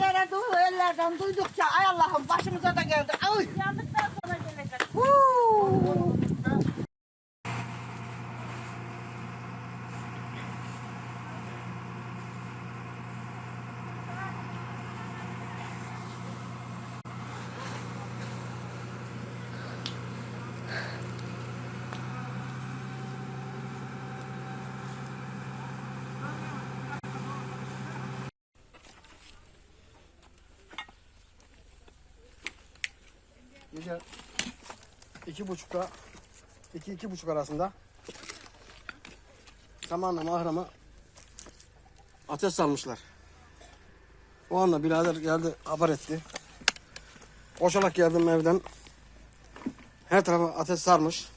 ellere dolu ellerden duydukça ay Allah'ım başımıza da geldi. Ay. Yandıktan sonra Gece iki buçukta iki iki buçuk arasında samanla mahrama ateş salmışlar. O anda birader geldi haber etti. Koşarak geldim evden. Her tarafa ateş sarmış.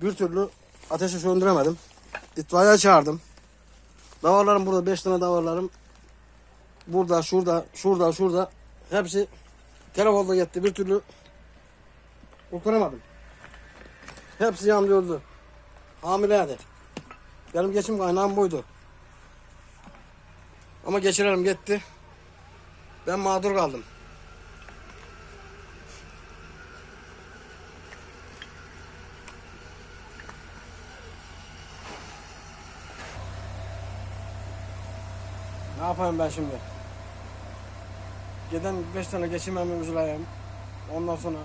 Bir türlü ateşi söndüremedim. İtfaiye çağırdım. Davarlarım burada. Beş tane davarlarım. Burada, şurada, şurada, şurada. Hepsi telefonda gitti. Bir türlü kurtaramadım. Hepsi yandı öldü. Hamileydi. Benim geçim kaynağım buydu. Ama geçirelim gitti. Ben mağdur kaldım. Ne yapayım ben şimdi? Giden beş tane geçirmemi üzüleyim. Ondan sonra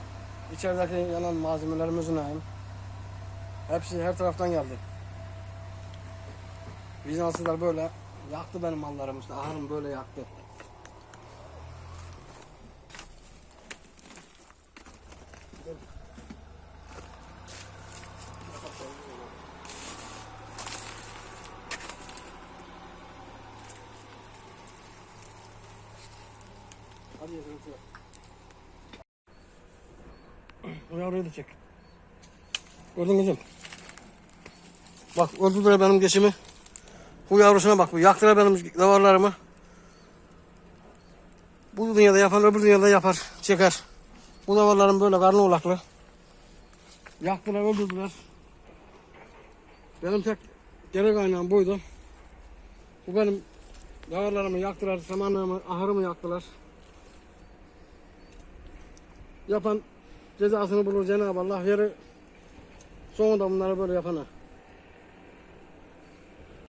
içerideki yanan malzemelerimi üzüleyim. Hepsi her taraftan geldi. Bizanslılar böyle yaktı benim mallarımı işte ahırım böyle yaktı. Hadi yazın Bu yavruyu da çek. Gördün kızım? Bak öldürdüler benim geçimi. Bu yavrusuna bak bu. Yaktılar benim davarlarımı. Bu dünyada yapan öbür dünyada yapar. Çeker. Bu davarlarım böyle karnı ulaklı. Yaktılar öldürdüler. Benim tek geri kaynağım buydu. Bu benim davarlarımı yaktılar. Samanlarımı, ahırımı yaktılar. Yapan cezasını bulur Cenab-ı Allah. Yeri sonunda bunları böyle yapana.